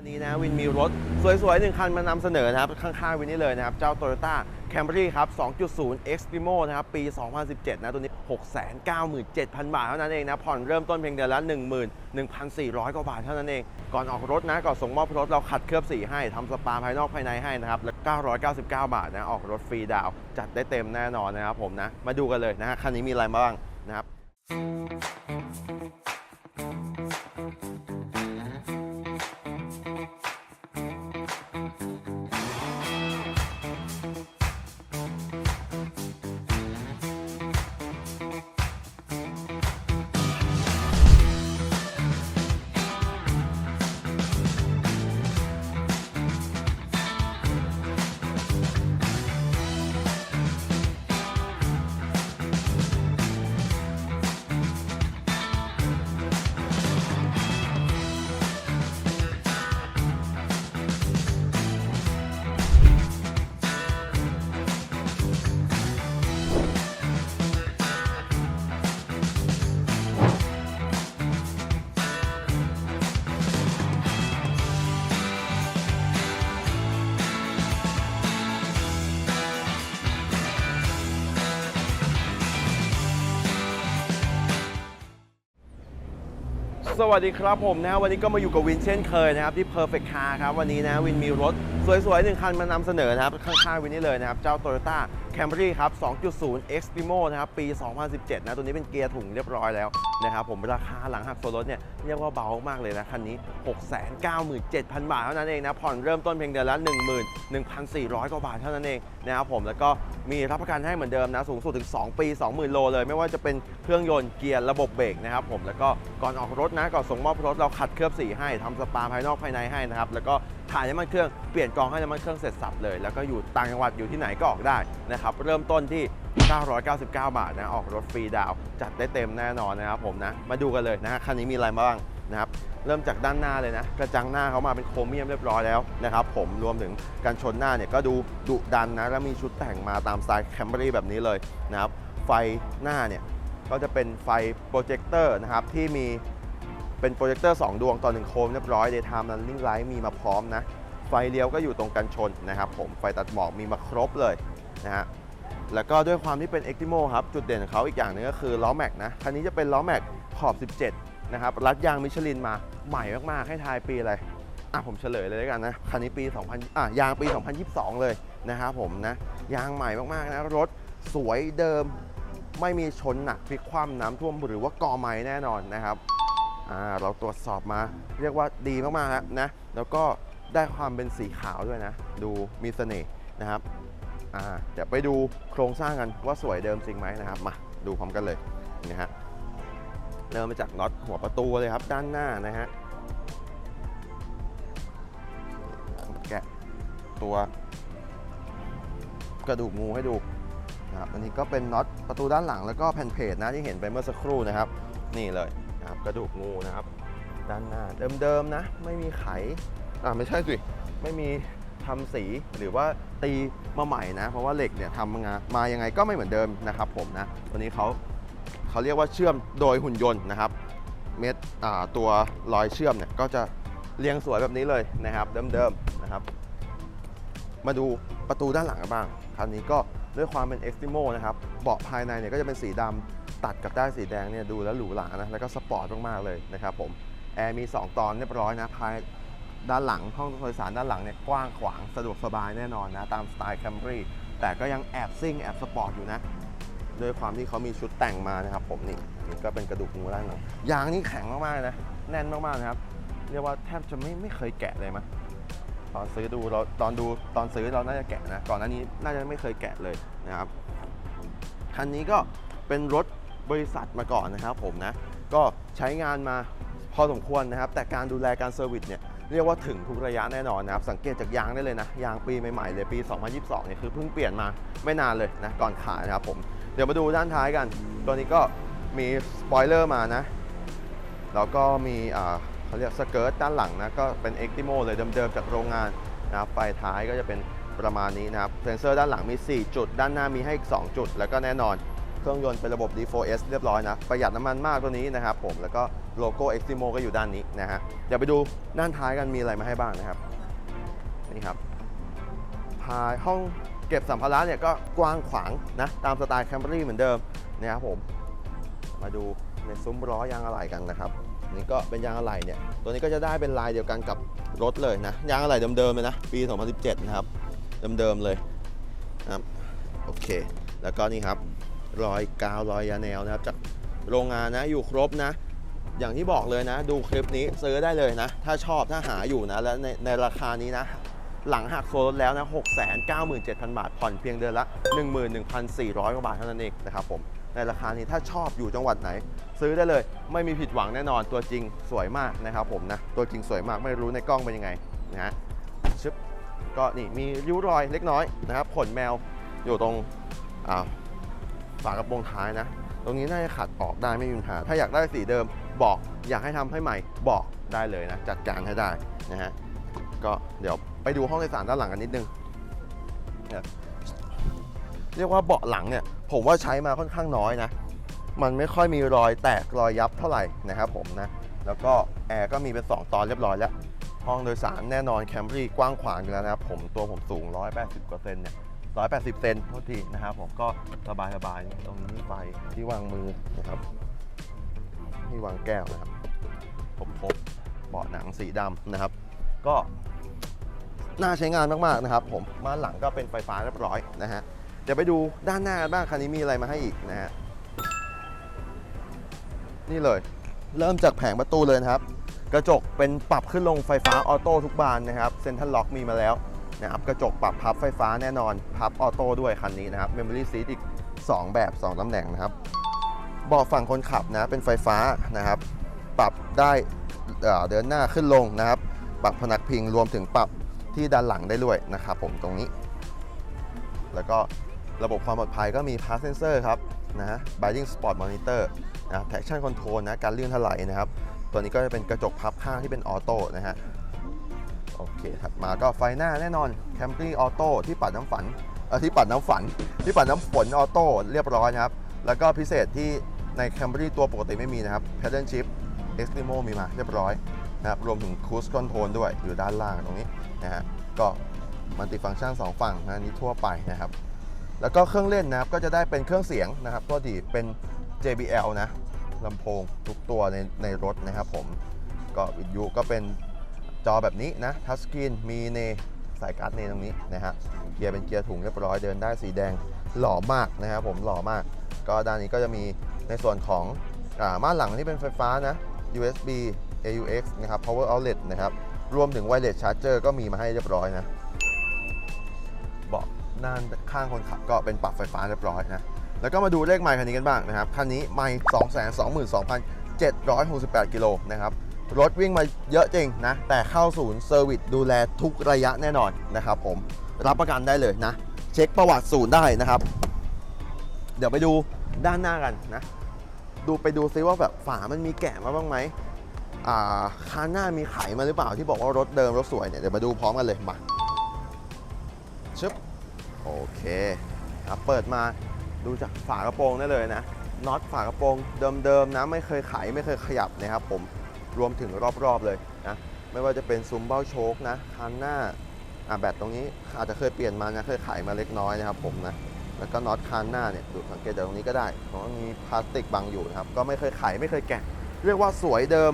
วันนี้นะวินมีรถสวยๆหนึ่งคันมานำเสนอนะครับ ข้างๆวินนี่เลยนะครับ เจ้า Toyota Camry ครับ 2.0 Extremo นะครับ ปี 2017 นะตัวนี้ 697,000 บาทเท่านั้นเองนะ ผ่อนเริ่มต้นเพียงเดือนละ 11,400 กว่าบาทเท่านั้นเอง ก่อนออกรถนะ ก่อนส่งมอบรถเราขัดเคลือบสีให้ทำสปาภายนอกภายในให้นะครับ แล้ว 999 บาทนะ ออกรถฟรีดาว จัดได้เต็มแน่นอนนะครับผมนะ มาดูกันเลยนะคันนี้มีอะไรบ้างนะครับ สวัสดีครับผมนะวันนี้ก็มาอยู่กับวินเช่นเคยนะครับที่ Perfect Car ครับวันนี้นะวินมีรถ สวยๆหนึ่งคันมานำเสนอนะครับ ข้างๆวินนี่เลยนะครับ เจ้า Toyota Camry ครับ 2.0 Extremo นะครับ ปี 2017 นะ ตัวนี้เป็นเกียร์ถุงเรียบร้อยแล้วนะครับ ผมราคาหลังหักส่วนลดเนี่ยเรียกว่าเบามากเลยนะ คันนี้ 697,000 บาทเท่านั้นเองนะ ผ่อนเริ่มต้นเพียงเดือนละ 11,400 กว่าบาทเท่านั้นเองนะครับผม แล้วก็มีรับประกันให้เหมือนเดิมนะ สูงสุดถึง 2 ปี 20,000 โลเลย ไม่ว่าจะเป็นเครื่องยนต์ เกียร์ ระบบเบรกนะครับผม แล้วก็ก่อนออกรถนะ ก่อนส่งมอบรถเราขัดเคลือบสีให้ทำสปาภายนอกภายในให้นะครับ แล้วก็ ถ่ายน้ำมันเครื่องเปลี่ยนกรองให้น้ำมันเครื่องเสร็จสับเลย แล้วก็อยู่ต่างจังหวัดอยู่ที่ไหนก็ออกได้นะครับเริ่มต้นที่ 999 บาทนะออกรถฟรีดาวจัดได้เต็มแน่นอนนะครับผมนะมาดูกันเลยนะคันนี้มีอะไรบ้างนะครับเริ่มจากด้านหน้าเลยนะ กระจังหน้าเขามาเป็นโครเมียมเรียบร้อยแล้วนะครับผมรวมถึงการชนหน้าเนี่ยก็ดูดุดันนะแล้วมีชุดแต่งมาตามสไตล์แคมเบรีแบบนี้เลยนะครับไฟหน้าเนี่ยก็จะเป็นไฟโปรเจคเตอร์นะครับที่มี เป็นโปรเจคเตอร์ 2 ดวงต่อหนึ่งโคมเรียบร้อย Daytime Running Light มีมาพร้อมนะ ไฟเลี้ยวก็อยู่ตรงกันชนนะครับผม ไฟตัดหมอกมีมาครบเลยนะฮะ แล้วก็ด้วยความที่เป็น e x t i m o ครับ จุดเด่นของเขาอีกอย่างหนึงก็คือล้อแม็กนะ คันนี้จะเป็นล้อแม็กขอบ 17 นะครับ รัดยางมิชลินมาใหม่มาก ๆ ให้ทายปีอะไร อะผมเฉลยเลยแล้วกันนะ คันนี้ปี 2000 อะยางปี 2022 เลยนะครับผมนะ ยางใหม่มาก ๆ นะ รถสวยเดิม ไม่มีชนหนักพลิกคว่ำน้ำท่วมหรือว่ากอไม้แน่นอนนะครับ เราตรวจสอบมาเรียกว่าดีมากๆแล้วนะแล้วก็ได้ความเป็นสีขาวด้วยนะ ดูมีเสน่ห์นะครับอ่าเดี๋ยวไปดูโครงสร้างกันว่าสวยเดิมจริงไหมนะครับมาดูพร้อมกันเลยนะฮะเริ่มมาจากน็อตหัวประตูเลยครับด้านหน้านะฮะแกะตัวกระดูกงูให้ดูนะครับอันนี้ก็เป็นน็อตประตูด้านหลังแล้วก็แผ่นเพจนะที่เห็นไปเมื่อสักครู่นะครับ นี่เลย นะครับกระดูกงูนะครับ ด้านหน้าเดิมๆนะ ไม่มีไขอ่าไม่ใช่สิไม่มีทำสีหรือว่าตีมาใหม่นะ เพราะว่าเหล็กเนี่ยทำมานมายังไงก็ไม่เหมือนเดิมนะครับผมนะตัวนี้เขาเขาเรียกว่าเชื่อมโดยหุ่นยนต์นะครับ เม็ดอ่าตัวรอยเชื่อมเนี่ยก็จะเรียงสวยแบบนี้เลยนะครับ เดิมๆนะครับ มาดูประตูด้านหลังกันบ้างคันนี้ก็ด้วยความเป็น Extremo นะครับเบาะภายในเนี่ยก็จะเป็นสีดำ ตัดกับด้านสีแดงเนี่ยดูแล้วหรูหรานะแล้วก็สปอร์ตมากๆเลยนะครับผมแอร์มี 2 ตอนเรียบร้อยนะภายด้านหลังห้องโดยสารด้านหลังเนี่ยกว้างขวางสะดวกสบายแน่นอนนะตามสไตล์ Camry แต่ก็ยังแอบซิ่งแอบสปอร์ตอยู่นะด้วยความที่เขามีชุดแต่งมานะครับผมนี่นี่ก็เป็นกระดูกงูด้านหลังยางนี่แข็งมากๆนะแน่นมากๆนะครับเรียกว่าแทบจะไม่ไม่เคยแกะเลยมั้ยตอนซื้อดูเราตอนดูตอนซื้อเราน่าจะแกะนะก่อนหน้านี้น่าจะไม่เคยแกะเลยนะครับคันนี้ก็เป็นรถ บริษัทมาก่อนนะครับผมนะ ก็ใช้งานมาพอสมควรนะครับ แต่การดูแลการเซอร์วิสเนี่ยเรียกว่าถึงทุกระยะแน่นอนนะครับ สังเกตจากยางได้เลยนะ ยางปีใหม่ๆเลยปี 2022เนี่ยคือเพิ่งเปลี่ยนมาไม่นานเลยนะ ก่อนขายนะครับผมเดี๋ยวมาดูด้านท้ายกัน ตัวนี้ก็มีสปอยเลอร์มานะ แล้วก็มีอ่าเขาเรียกสเกิร์ตด้านหลังนะ ก็เป็น e x t i m o เลยเดิมๆจากโรงงานนะครับไฟท้ายก็จะเป็นประมาณนี้นะครับเซนเซอร์ด้านหลังมี 4 จุด ด้านหน้ามีให้อีก 2 จุด แล้วก็แน่นอน รื่องยนต์เป็นระบบ D4S เรียบร้อยนะ ประหยัดน้ำมันมากตัวนี้นะครับผม แล้วก็โลโก้ Extremo ก็อยู่ด้านนี้นะฮะ เดี๋ยวไปดูด้านท้ายกันมีอะไรมาให้บ้างนะครับ นี่ครับภายห้องเก็บสัมภาระเนี่ยก็กว้างขวางนะ ตามสไตล์แคม r y เหมือนเดิมนะครับผม มาดูในซุ้มล้อยางอะไหล่กันนะครับ นี่ก็เป็นยางอะไหล่เนี่ย ตัวนี้ก็จะได้เป็นลายเดียวกันกับรถเลยนะ ยางอะไหล่เดิมๆเลยนะ ปี 2017 นะครับ เดิมๆเลยนะครับ โอเค แล้วก็นี่ครับ รอยกาวรอยยาแนวนะครับจากโรงงานนะอยู่ครบนะ อย่างที่บอกเลยนะ ดูคลิปนี้ซื้อได้เลยนะ ถ้าชอบถ้าหาอยู่นะ และในในราคานี้นะ หลังหักโซลดแล้วนะ 697,000 บาท ผ่อนเพียงเดือนละ 11,400 กว่าบาทเท่านั้นเองนะครับผมในราคานี้ถ้าชอบอยู่จังหวัดไหน ซื้อได้เลย ไม่มีผิดหวังแน่นอนตัวจริงสวยมากนะครับผมนะ ตัวจริงสวยมากไม่รู้ในกล้องเป็นยังไงนะฮะชึบก็นี่มีริ้วรอยเล็กน้อยนะครับขนแมวอยู่ตรงอ่าว ฝากระโปรงท้ายนะ ตรงนี้น่าจะขัดออกได้ไม่มีปัญหา ถ้าอยากได้สีเดิมบอกอยากให้ทำให้ใหม่บอกได้เลยนะ จัดการให้ได้นะฮะก็เดี๋ยวไปดูห้องโดยสารด้านหลังกันนิดนึงเนเรียกว่าเบาะหลังเนี่ย ผมว่าใช้มาค่อนข้างน้อยนะ มันไม่ค่อยมีรอยแตกรอยยับเท่าไหร่นะครับผมนะ แล้วก็แอร์ก็มีเป็น 2 ตอนเรียบร้อยแล้ว ห้องโดยสารแน่นอนแคมรี่กว้างขวางอยู่แล้วนะครับผมตัวผมสูง 180กว่าเซนเนี่ย 180 เซนเท่าทีนะครับผมก็สบายสบายตรงนี้ไฟที่วางมือนะครับที่วางแก้วนะครับผมพบเบาะหนังสีดำนะครับ ก็น่าใช้งานมาก ๆ นะครับ ผมมานหลังก็เป็นไฟฟ้าเรียบร้อยนะฮะเดี๋ยวไปดูด้านหน้าบ้างคันนี้มีอะไรมาให้อีกนะฮะนี่เลย เริ่มจากแผงประตูเลยนะครับ กระจกเป็นปรับขึ้นลงไฟฟ้าออโต้ทุกบานนะครับเซ็นทรัลล็อกมีมาแล้ว นะครับกระจกปรับพับไฟฟ้าแน่นอนพับออโต้ด้วยคันนี้นะครับเมมโมรี่ซีทอีก 2 แบบ 2ตำแหน่งนะครับเบาะฝั่งคนขับนะเป็นไฟฟ้านะครับ ปรับได้เดินหน้าขึ้นลงนะครับ ปรับพนักพิงรวมถึงปรับที่ด้านหลังได้ด้วยนะครับผมตรงนี้ แล้วก็ระบบความปลอดภัยก็มี Pass Sensor ครับนะฮะ Binding Spot Monitor นะครับ Traction Control นะการเลื่อนถลายนะครับ ตัวนี้ก็จะเป็นกระจกพับข้างที่เป็นออโต้นะฮะ โอเค ถัดมาก็ไฟหน้าแน่นอน Camry Auto ที่ปัดน้ำฝันเออที่ปัดน้ำฝันที่ปัดน้ำฝนออโต้เรียบร้อยนะครับ แล้วก็พิเศษที่ใน Camry ตัวปกติไม่มีนะครับ Paddle Shift Extremo มีมาเรียบร้อยนะครับรวมถึง Cruise Control ด้วยอยู่ด้านล่างตรงนี้นะฮะก็มัลติฟังก์ชัน 2 ฝั่งนะนนี้ทั่วไปนะครับ แล้วก็เครื่องเล่นนะครับก็จะได้เป็นเครื่องเสียงนะครับตัวดีเป็น JBL นะลำโพงทุกตัวในในรถนะครับผมก็วิทยุก็เป็น จอแบบนี้นะทัชสกรีนมีเนสายการ์ดเนตรงนี้นะฮะเกียร์เป็นเกียร์ถุงเรียบร้อยเดินได้สีแดงหล่อมากนะครับผมหล่อมาก ก็ด้านนี้ก็จะมีในส่วนของอม่านหลังที่เป็นไฟฟ้านะ USB AUX นะครับ power outlet นะครับ รวมถึง wireless charger ก็มีมาให้เรียบร้อยนะ เบาะด้านข้างคนขับก็เป็นปรับไฟฟ้าเรียบร้อยนะ แล้วก็มาดูเลขไมล์คันนี้กันบ้างนะครับ คันนี้ไมล์222,768 กิโลนะครับ รถวิ่งมาเยอะจริงนะ แต่เข้าศูนย์เซอร์วิสดูแลทุกระยะแน่นอนนะครับผมรับประกันได้เลยนะ เช็คประวัติศูนย์ได้นะครับ เดี๋ยวไปดูด้านหน้ากันนะ ดูไปดูซิว่าแบบฝามันมีแกะมาบ้างไหมอ่าคานหน้ามีไขมาหรือเปล่าที่บอกว่ารถเดิมรถสวยเนี่ยเดี๋ยวมาดูพร้อมกันเลยมาชึบโอเคครับเปิดมาดูจากฝากระโปรงได้เลยนะน็อตฝากระโปรงเดิมๆนะไม่เคยไขไม่เคยขยับนะครับผม รวมถึงรอบๆเลยนะไม่ว่าจะเป็นซุ้มเบ้าโชคนะคันหน้าอะแบตตรงนี้อาจจะเคยเปลี่ยนมานะเคยไขมาเล็กน้อยนะครับผมนะแล้วก็น็อตคันหน้าเนี่ยดูสังเกตจากตรงนี้ก็ได้เพราะมีพลาสติกบังอยู่นะครับก็ไม่เคยไขไม่เคยแกะ เรียกว่าสวยเดิม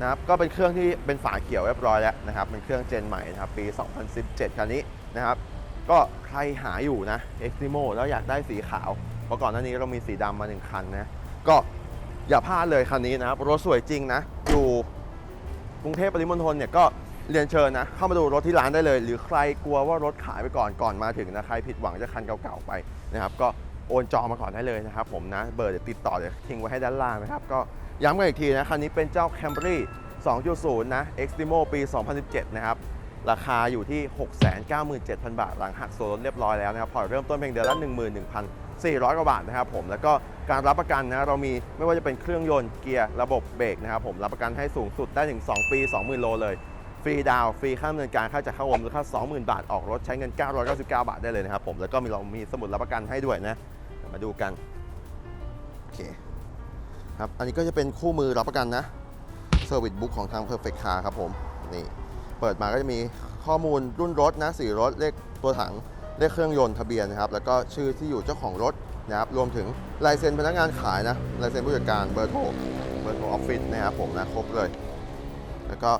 นะครับก็เป็นเครื่องที่เป็นฝาเขียวเรียบร้อยแล้วนะครับเป็นเครื่องเจนใหม่นะครับปี 2017 คันนี้นะครับก็ใครหาอยู่นะ Extremo แล้วอยากได้สีขาวเพราะก่อนหน้านี้เรามีสีดำมาหนึ่งคันนะก็ อย่าพลาดเลยคันนี้นะครับรถสวยจริงนะอยู่กรุงเทพปริมณฑลเนี่ยก็เรียนเชิญนะ เข้ามาดูรถที่ร้านได้เลย หรือใครกลัวว่ารถขายไปก่อนก่อนมาถึงนะ ใครผิดหวังจะคันเก่าๆไปนะครับ ก็โอนจองมาก่อนได้เลยนะครับผมนะ เบอร์เดี๋ยวติดต่อเดี๋ยวทิ้งไว้ให้ด้านล่างนะครับ ก็ย้ำกันอีกทีนะ คันนี้เป็นเจ้า Camry 2.0 นะ Extremo ปี 2017 นะครับ ราคาอยู่ที่ 697,000 บาท หลังหักส่วนลดเรียบร้อยแล้วนะครับผ่อนเริ่มต้นเพียงเดือนละ 400 กว่าบาทนะครับผมแล้วก็การรับประกันนะเรามีไม่ว่าจะเป็นเครื่องยนต์เกียร์ระบบเบรกนะครับผมรับประกันให้สูงสุดได้ถึง 2 ปี 20,000 โลเลยฟรีดาวฟรีค่าดำเนินการค่าจัดเข้าอมมูลค่า20,000 บาท ออกรถใช้เงิน 999 บาทได้เลยนะครับผมแล้วก็มีเรามีสมุดรับประกันให้ด้วยนะมาดูกันโอเครับอันนี้ก็จะเป็นคู่มือรับประกันนะเซอร์วิสบุ๊กของทาง Perfect Car ครับผมนี่เปิดมาก็จะมีข้อมูลรุ่นรถนะสีรถเลขตัวถัง เลขเครื่องยนต์ทะเบียนนะครับแล้วก็ชื่อที่อยู่เจ้าของรถนะครับรวมถึงลายเซ็นพนักงานขายนะลายเซ็นผู้จัดการเบอร์โทรเบอร์โทรออฟฟิศนะครับผมนะครบเลย แล้วก็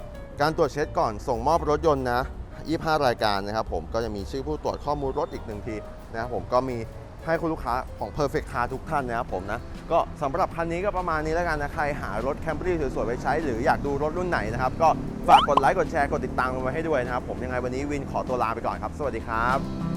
การตรวจเช็คก่อนส่งมอบรถยนต์นะ25 รายการนะครับผมก็จะมีชื่อผู้ตรวจข้อมูลรถอีกหนึ่งทีนะครับผมก็มีให้คุณลูกค้าของ Perfect Car ทุกท่านนะครับผมนะก็สำหรับคันนี้ก็ประมาณนี้แล้วกันนะใครหารถแคมรี่สวยๆไปใช้ หรืออยากดูรถรุ่นไหนนะครับ ก็ฝากกดไลค์กดแชร์กดติดตามกันไว้ให้ด้วยนะครับ ผมยังไงวันนี้วินขอตัวลาไปก่อนครับ สวัสดีครับ